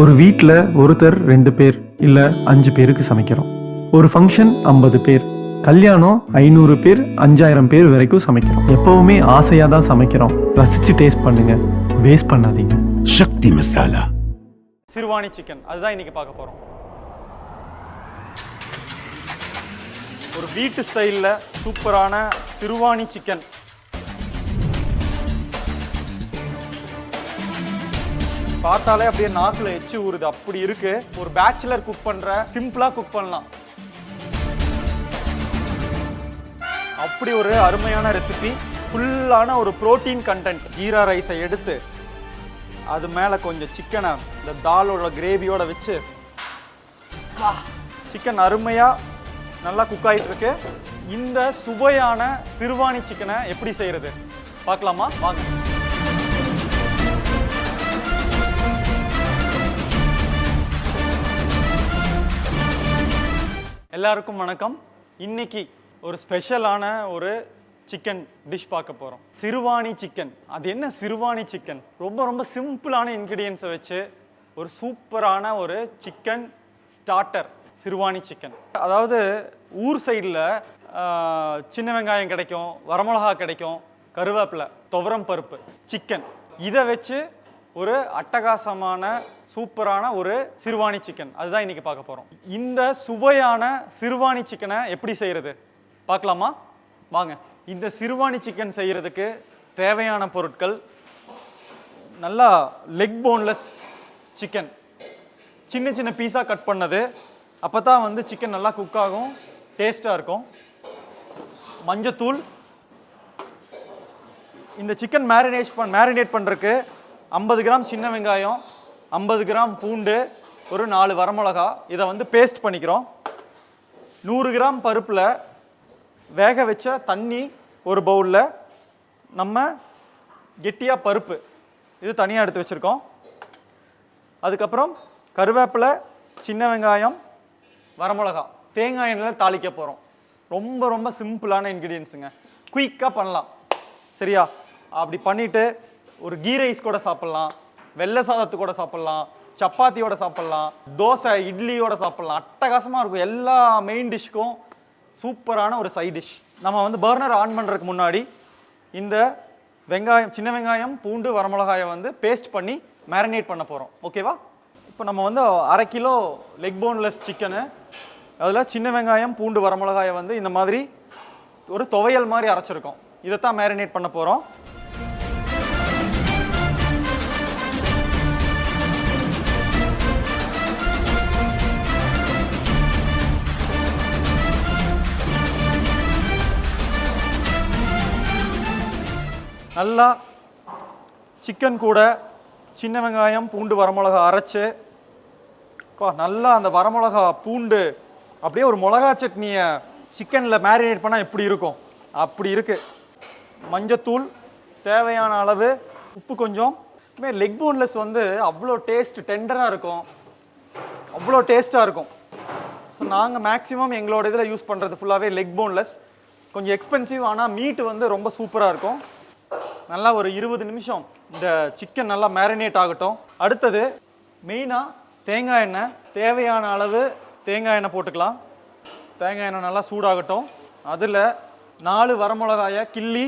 ஒரு வீட்டில் ஒருத்தர் ரெண்டு பேர் இல்லை அஞ்சு பேருக்கு சமைக்கிறோம். ஒரு ஃபங்க்ஷன் ஐம்பது பேர் கல்யாணம் ஐநூறு பேர் அஞ்சாயிரம் பேர் வரைக்கும் சமைக்கிறோம். எப்பவுமே ஆசையாக தான் சமைக்கிறோம். ரசிச்சு டேஸ்ட் பண்ணுங்க வேஸ்ட் பண்ணாதீங்க. சக்தி மசாலா. சிறுவாணி சிக்கன் அதுதான் இன்னைக்கு பார்க்க போறோம். ஒரு வீட்டு ஸ்டைலில் சூப்பரான சிறுவாணி சிக்கன் பார்த்தாலே அப்படியே நாக்குல எச்சி ஊறுது. அப்படி இருக்கு. ஒரு பேச்சுலர் குக் பண்ற சிம்பிளா குக் பண்ணலாம். அப்படி ஒரு அருமையான ரெசிபி ஃபுல்லான ஒரு புரோட்டீன் கண்டென்ட் ஜீரா ரைஸை எடுத்து அது மேலே கொஞ்சம் சிக்கனை இந்த தாலோட கிரேவியோட வச்சு சிக்கன் அருமையாக நல்லா குக் ஆகிட்டு இருக்கு. இந்த சுவையான சிறுவாணி சிக்கனை எப்படி செய்யறது? பார்க்கலாமா? வாங்க. எல்லாருக்கும் வணக்கம். இன்னைக்கு ஒரு ஸ்பெஷலான ஒரு சிக்கன் டிஷ் பார்க்க போகிறோம் சிறுவாணி சிக்கன் அது என்ன சிறுவாணி சிக்கன் ரொம்ப ரொம்ப சிம்பிளான இன்க்ரீடியன்ஸை வச்சு ஒரு சூப்பரான ஒரு சிக்கன் ஸ்டார்டர் சிறுவாணி சிக்கன் அதாவது ஊர் சைடில் சின்ன வெங்காயம் கிடைக்கும் வரமிளகா கிடைக்கும் கருவேப்பிலை துவரம் பருப்பு சிக்கன் இதை வச்சு ஒரு அட்டகாசமான சூப்பரான ஒரு சிறுவாணி சிக்கன் அதுதான் இன்னைக்கு பார்க்க போறோம். இந்த சுவையான சிறுவாணி சிக்கனை எப்படி செய்யறது? பார்க்கலாமா? வாங்க. இந்த சிறுவாணி சிக்கன் செய்யறதுக்கு தேவையான பொருட்கள் நல்லா லெக் போன்லெஸ் சிக்கன் சின்ன சின்ன பீஸாக கட் பண்ணது. அப்போ தான் வந்து சிக்கன் நல்லா குக் ஆகும் டேஸ்ட்டாக இருக்கும். மஞ்சத்தூள். இந்த சிக்கன் மேரினேட் பண் மேரினேட் பண்ணுறதுக்கு ஐம்பது கிராம் சின்ன வெங்காயம் ஐம்பது கிராம் பூண்டு ஒரு நாலு வரமிளகா. இதை வந்து பேஸ்ட் பண்ணிக்கிறோம். நூறு கிராம் பருப்பில் வேக வச்ச தண்ணி ஒரு பவுலில் நம்ம கெட்டியாக பருப்பு. இது தனியாக எடுத்து வச்சுருக்கோம். அதுக்கப்புறம் கருவேப்பிலை சின்ன வெங்காயம் வரமிளகா. தேங்காய் எண்ணெயில் தாளிக்க போகிறோம் ரொம்ப ரொம்ப சிம்பிளான இன்க்ரீடியன்ஸுங்க குயிக்காக பண்ணலாம். சரியா? அப்படி பண்ணிட்டு ஒரு கீ ரைஸ் கூட சாப்பிட்லாம் வெள்ளை சாதத்து கூட சாப்பிட்லாம் சப்பாத்தியோட சாப்பிட்லாம் தோசை இட்லியோட சாப்பிட்லாம். அட்டகாசமாக இருக்கும். எல்லா மெயின் டிஷ்க்கும் சூப்பரான ஒரு சைட் டிஷ் நம்ம வந்து பர்னர் ஆன் பண்ணுறதுக்கு முன்னாடி இந்த வெங்காயம் சின்ன வெங்காயம் பூண்டு வரமிளகாயை வந்து பேஸ்ட் பண்ணி மேரினேட் பண்ண போகிறோம் ஓகேவா இப்போ நம்ம வந்து அரை கிலோ லெக் போன்லெஸ் சிக்கனு அதில் சின்ன வெங்காயம் பூண்டு வரமிளகாயை வந்து இந்த மாதிரி ஒரு துவையல் மாதிரி அரைச்சிருக்கோம். இதைத்தான் மேரினேட் பண்ண போகிறோம் நல்லா சிக்கன் கூட சின்ன வெங்காயம் பூண்டு வரமிளகா அரைச்சு அப்பா, நல்லா அந்த வரமிளகா பூண்டு அப்படியே ஒரு மிளகா சட்னியை சிக்கனில் மேரினேட் பண்ணால் எப்படி இருக்கும்? அப்படி இருக்குது மஞ்சத்தூள் தேவையான அளவு உப்பு கொஞ்சம். லெக் போன்லெஸ் வந்து அவ்வளோ டேஸ்ட் டெண்டராக இருக்கும். அவ்வளோ டேஸ்ட்டாக இருக்கும். ஸோ நாங்கள் மேக்ஸிமம் எங்களோட இதில் யூஸ் பண்ணுறது ஃபுல்லாகவே லெக் போன்லெஸ் கொஞ்சம் எக்ஸ்பென்சிவ் ஆனால் மீட் வந்து ரொம்ப சூப்பராக இருக்கும். நல்லா ஒரு இருபது நிமிஷம் இந்த சிக்கன் நல்லா மேரினேட் ஆகட்டும். அடுத்தது மெயினாக தேங்காய் எண்ணெய் தேவையான அளவு தேங்காய் எண்ணெய் போட்டுக்கலாம். தேங்காய் எண்ணெய் நல்லா சூடாகட்டும். அதில் நாலு வரமிளகாயை கிள்ளி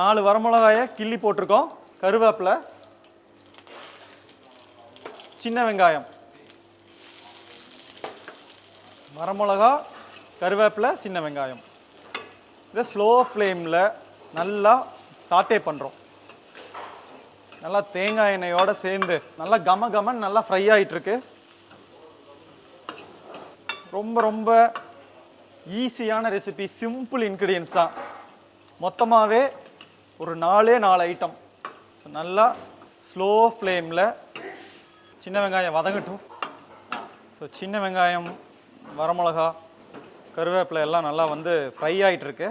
நாலு வரமிளகாயை கிள்ளி போட்டிருக்கோம். கருவேப்பிலை சின்ன வெங்காயம் வரமிளகா கருவேப்பிலை சின்ன வெங்காயம். இதை ஸ்லோ ஃப்ளேமில் நல்லா சாட்டே பண்ணுறோம் நல்லா தேங்காய் எண்ணெயோடு சேர்ந்து நல்லா கம கமன் நல்லா ஃப்ரை ஆகிட்டுருக்கு ரொம்ப ரொம்ப ஈஸியான ரெசிபி சிம்பிள் இன்க்ரீடியன்ஸ் தான். மொத்தமாகவே ஒரு நாலே நாலு ஐட்டம் நல்லா ஸ்லோ ஃப்ளேமில் சின்ன வெங்காயம் வதங்கட்டும். ஸோ சின்ன வெங்காயம் வரமிளகா கருவேப்பிலை எல்லாம் நல்லா வந்து ஃப்ரை ஆகிட்டுருக்கு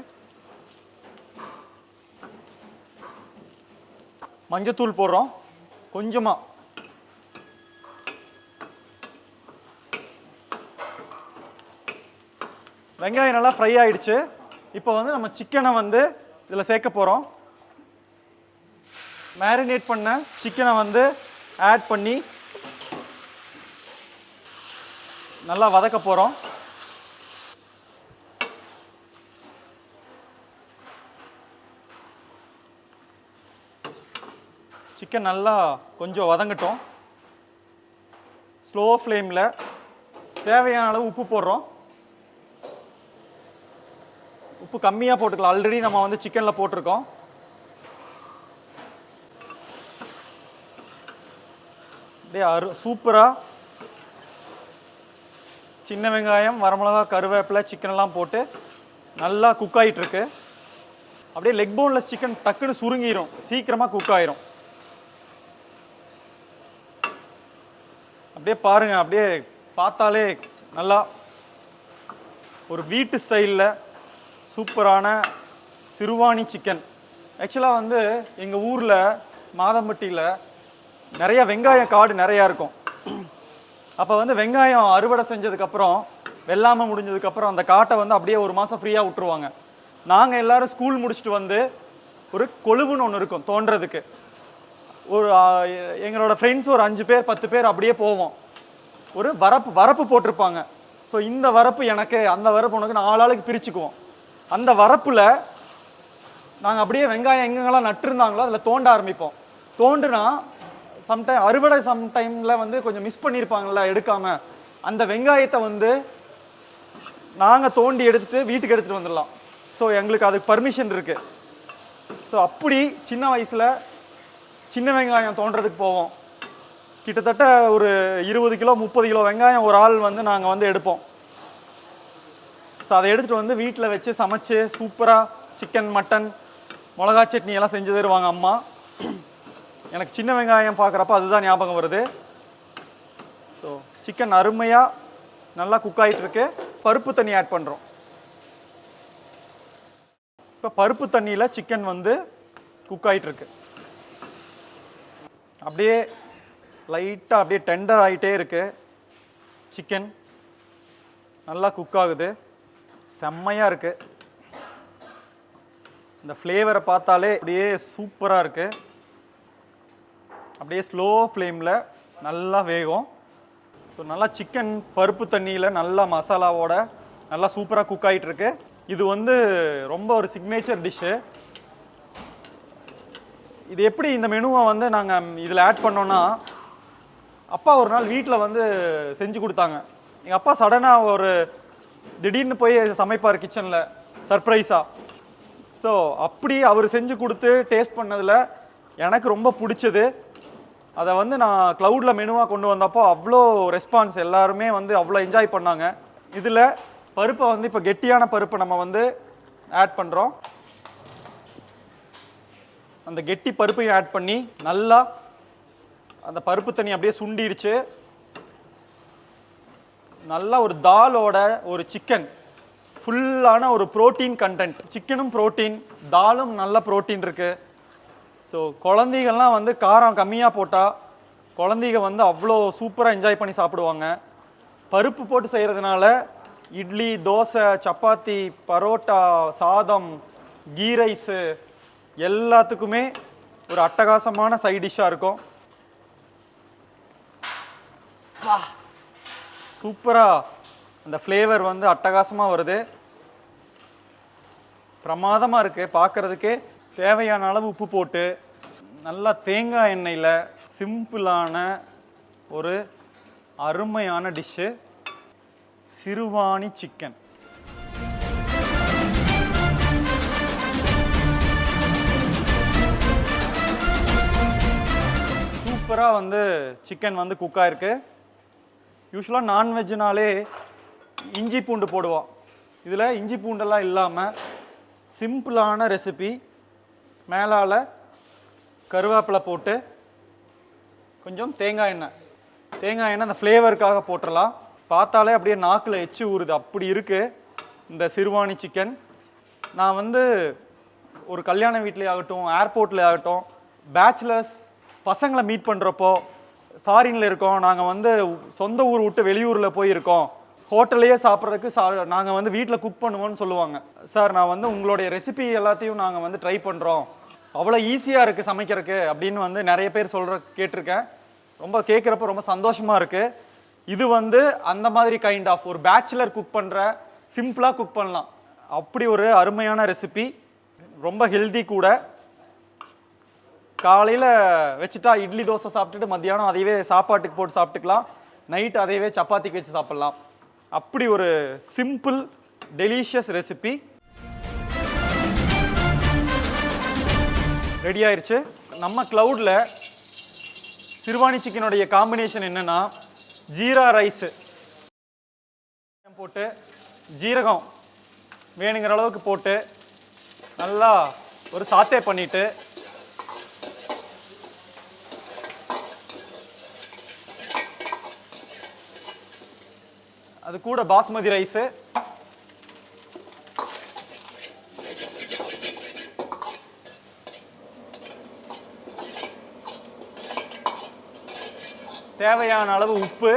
மஞ்சத்தூள் போடுறோம். கொஞ்சமாக வெங்காயம் நல்லா ஃப்ரை ஆகிடுச்சு இப்போ வந்து நம்ம சிக்கனை வந்து இதில் சேர்க்க போகிறோம் மேரினேட் பண்ண சிக்கனை வந்து ஆட் பண்ணி நல்லா வதக்க போகிறோம் சிக்கன் நல்லா கொஞ்சம் வதங்கட்டும். ஸ்லோ ஃப்ளேமில் தேவையான அளவு உப்பு போடுறோம். உப்பு கம்மியாக போட்டுக்கலாம். ஆல்ரெடி நம்ம வந்து சிக்கனில் போட்டிருக்கோம். அப்படியே அரு சூப்பராக சின்ன வெங்காயம் வரமிளகா கருவேப்பிலை சிக்கன் எல்லாம் போட்டு நல்லா குக் ஆகிட்டுருக்கு அப்படியே லெக் போன்லெஸ் சிக்கன் டக்குன்னு சுருங்கிரும். சீக்கிரமாக குக் ஆயிரும். அப்படியே பாருங்க அப்படியே பார்த்தாலே நல்லா ஒரு வீட்டு ஸ்டைலில் சூப்பரான சிறுவாணி சிக்கன். ஆக்சுவலாக வந்து எங்கள் ஊரில் மாதம்பட்டியில் நிறைய வெங்காயம் காடு நிறையா இருக்கும். அப்போ வந்து வெங்காயம் அறுவடை செஞ்சதுக்கப்புறம் வெள்ளாமை முடிஞ்சதுக்கப்புறம் அந்த காட்டை வந்து அப்படியே ஒரு மாதம் ஃப்ரீயாக விட்டுருவாங்க. நாங்கள் எல்லாரும் ஸ்கூல் முடிச்சுட்டு வந்து ஒரு கொழுவுன்னு ஒன்று இருக்கும் தோன்றதுக்கு. ஒரு எ- எங்களோட ஃப்ரெண்ட்ஸ் ஒரு அஞ்சு பேர் பத்து பேர் அப்படியே போவோம். ஒரு வரப்பு வரப்பு போட்டிருப்பாங்க. ஸோ இந்த வரப்பு எனக்கு அந்த வரப்பு உனக்கு நாலு ஆளுக்கு பிரிச்சுக்குவோம். அந்த வரப்பில் நாங்கள் அப்படியே வெங்காயம் எங்கெங்கெல்லாம் நட்டிருந்தாங்களோ அதில் தோண்ட ஆரம்பிப்போம். தோண்டுனா சம்டைம் அறுவடை சம்டைமில் வந்து கொஞ்சம் மிஸ் பண்ணியிருப்பாங்கள்ல எடுக்காமல் அந்த வெங்காயத்தை வந்து நாங்கள் தோண்டி எடுத்துட்டு வீட்டுக்கு எடுத்துகிட்டு வந்துடலாம். ஸோ எங்களுக்கு அதுக்கு பர்மிஷன் இருக்குது ஸோ அப்படி சின்ன வயசில் சின்ன வெங்காயம் தோன்றதுக்கு போவோம். கிட்டத்தட்ட ஒரு இருபது கிலோ முப்பது கிலோ வெங்காயம் ஒரு ஆள் வந்து நாங்கள் வந்து எடுப்போம். ஸோ அதை எடுத்துகிட்டு வந்து வீட்டில் வச்சு சமைச்சு சூப்பராக சிக்கன் மட்டன் மிளகா சட்னி எல்லாம் செஞ்சு தருவாங்க அம்மா. எனக்கு சின்ன வெங்காயம் பார்க்குறப்ப அதுதான் ஞாபகம் வருது. ஸோ சிக்கன் அருமையாக நல்லா குக் ஆகிட்டுருக்கு பருப்பு தண்ணி ஆட் பண்ணுறோம் இப்போ பருப்பு தண்ணியில் சிக்கன் வந்து குக் ஆகிட்டுருக்கு அப்படியே லைட்டாக அப்படியே டெண்டர் ஆகிட்டே இருக்குது சிக்கன் நல்லா குக் ஆகுது. செம்மையாக இருக்குது இந்த ஃப்ளேவரை பார்த்தாலே அப்படியே சூப்பராக இருக்குது அப்படியே ஸ்லோ ஃப்ளேமில் நல்லா வேகும். ஸோ நல்லா சிக்கன் பருப்பு தண்ணியில் நல்லா மசாலாவோட நல்லா சூப்பராக குக் ஆகிட்டுருக்கு இது வந்து ரொம்ப ஒரு சிக்னேச்சர் டிஷ்ஷு இது எப்படி இந்த மெனுவை வந்து நாங்கள் இதில் ஆட் பண்ணோன்னா அப்பா ஒரு நாள் வீட்டில் வந்து செஞ்சு கொடுத்தாங்க. எங்கள் அப்பா சடனாக ஒரு திடீர்னு போய் சமைப்பார் கிச்சனில் சர்ப்ரைஸாக ஸோ அப்படி அவர் செஞ்சு கொடுத்து டேஸ்ட் பண்ணதில் எனக்கு ரொம்ப பிடிச்சது. அதை வந்து நான் க்ளவுடில் மெனுவாக கொண்டு வந்தப்போ அவ்வளோ ரெஸ்பான்ஸ் எல்லாருமே வந்து அவ்வளோ என்ஜாய் பண்ணாங்க. இதில் பருப்பை வந்து இப்போ கெட்டியான பருப்பை நம்ம வந்து ஆட் பண்ணுறோம் அந்த கெட்டி பருப்பையும் ஆட் பண்ணி நல்லா அந்த பருப்பு தண்ணி அப்படியே சுண்டிடுச்சு. நல்லா ஒரு தாலோட ஒரு சிக்கன் ஃபுல்லான ஒரு புரோட்டீன் கண்டென்ட் சிக்கனும் புரோட்டீன் தாலும் நல்ல புரோட்டீன் இருக்குது ஸோ குழந்தைகள்லாம் வந்து காரம் கம்மியாக போட்டால் குழந்தைங்க வந்து அவ்வளோ சூப்பராக என்ஜாய் பண்ணி சாப்பிடுவாங்க. பருப்பு போட்டு செய்கிறதுனால இட்லி தோசை சப்பாத்தி பரோட்டா சாதம் கீ ரைஸு எல்லாத்துக்குமே ஒரு அட்டகாசமான சைட் டிஷ்ஷாக இருக்கும். சூப்பராக அந்த ஃப்ளேவர் வந்து அட்டகாசமாக வருது. பிரமாதமாக இருக்குது பார்க்குறதுக்கே தேவையான அளவு உப்பு போட்டு நல்லா தேங்காய் எண்ணெயில் சிம்பிளான ஒரு அருமையான டிஷ்ஷு சிறுவாணி சிக்கன் சூப்பராக வந்து சிக்கன் வந்து குக் ஆயிருக்கு. யூஸ்வலாக நான்வெஜ்னாலே இஞ்சி பூண்டு போடுவோம். இதில் இஞ்சி பூண்டெல்லாம் இல்லாமல் சிம்பிளான ரெசிபி மேலால் கருவேப்பிலை போட்டு கொஞ்சம் தேங்காய் எண்ணெய். தேங்காய் எண்ணெய் அந்த ஃப்ளேவருக்காக போட்டுடலாம் பார்த்தாலே அப்படியே நாக்கில் எச்சி ஊறுது. அப்படி இருக்குது இந்த சிறுவாணி சிக்கன் நான் வந்து ஒரு கல்யாண வீட்லேயே ஆகட்டும் ஏர்போர்ட்லேயே ஆகட்டும் பேச்சுலர்ஸ் பசங்களை மீட் பண்ணுறப்போ ஃபாரின்ல இருக்கோம். நாங்கள் வந்து சொந்த ஊர் விட்டு வெளியூரில் போயிருக்கோம். ஹோட்டல்லையே சாப்பிட்றதுக்கு சா நாங்கள் வந்து வீட்டில் குக் பண்ணுவோம்னு சொல்லுவாங்க. சார் நான் வந்து உங்களுடைய ரெசிபி எல்லாத்தையும் நாங்கள் வந்து ட்ரை பண்ணுறோம் அவ்வளோ ஈஸியாக இருக்குது சமைக்கிறதுக்கு அப்படின்னு வந்து நிறைய பேர் சொல்கிற கேட்டிருக்கேன். ரொம்ப கேட்குறப்ப ரொம்ப சந்தோஷமாக இருக்குது இது வந்து அந்த மாதிரி கைண்ட் ஆஃப் ஒரு பேச்சுலர் குக் பண்ணுற சிம்பிளாக குக் பண்ணலாம். அப்படி ஒரு அருமையான ரெசிபி ரொம்ப ஹெல்தி கூட. காலையில் வச்சுட்டா இட்லி தோசை சாப்பிட்டுட்டு மத்தியானம் அதையவே சாப்பாட்டுக்கு போட்டு சாப்பிட்டுக்கலாம். நைட் அதையவே சப்பாத்திக்கு வச்சு சாப்பிட்லாம். அப்படி ஒரு சிம்பிள் டெலிஷியஸ் ரெசிபி ரெடி ஆயிடுச்சு நம்ம க்ளவுடில் சிறுவாணி சிக்கனுடைய காம்பினேஷன் என்னென்னா ஜீரா ரைஸு. போட்டு ஜீரகம் வேணுங்கிற அளவுக்கு போட்டு நல்லா ஒரு சாத்தே பண்ணிவிட்டு அது கூட பாஸ்மதி ரைஸு. தேவையான அளவு உப்பு.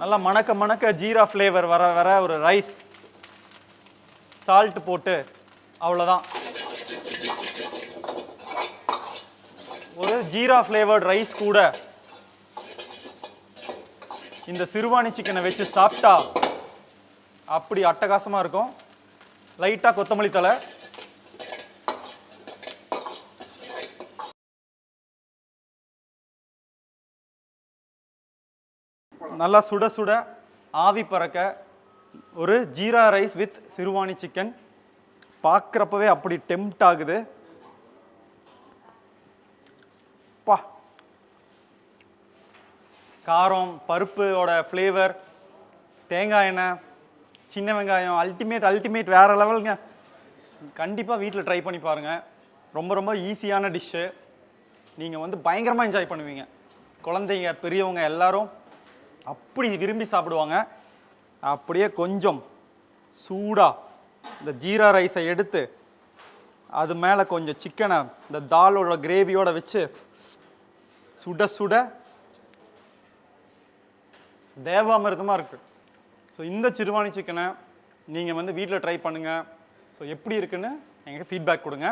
நல்லா மணக்க மணக்க ஜீரா ஃப்ளேவர் வர வர ஒரு ரைஸ். சால்ட் போட்டு அவ்வளோதான் ஒரு ஜீரா ஃப்ளேவர்ட் ரைஸ் கூட இந்த சிறுவாணி சிக்கனை வச்சு சாப்பிட்டா அப்படி அட்டகாசமாக இருக்கும். லைட்டாக கொத்தமல்லி தலை நல்லா சுட சுட ஆவி பறக்க ஒரு jeera rice with Siruvani chicken பார்க்குறப்பவே அப்படி டெம்ட் ஆகுது. காரம் பருப்போட ஃப்ளேவர் தேங்காய் எண்ணெய் சின்ன வெங்காயம் அல்டிமேட் அல்டிமேட் வேறு லெவலுங்க கண்டிப்பாக வீட்டில் ட்ரை பண்ணி பாருங்கள் ரொம்ப ரொம்ப ஈஸியான டிஷ்ஷு நீங்கள் வந்து பயங்கரமாக என்ஜாய் பண்ணுவீங்க. குழந்தைங்க பெரியவங்க எல்லாரும் அப்படி விரும்பி சாப்பிடுவாங்க. அப்படியே கொஞ்சம் சூடாக இந்த ஜீரா ரைஸை எடுத்து அது மேலே கொஞ்சம் சிக்கனை இந்த தாலோட கிரேவியோட வச்சு சுட சுட தேவாமிர்தமாக இருக்குது ஸோ இந்த சிறுவாணி சிக்கனை நீங்கள் வந்து வீட்டில் ட்ரை பண்ணுங்கள் ஸோ எப்படி இருக்குன்னு எங்களுக்கு ஃபீட்பேக் கொடுங்க.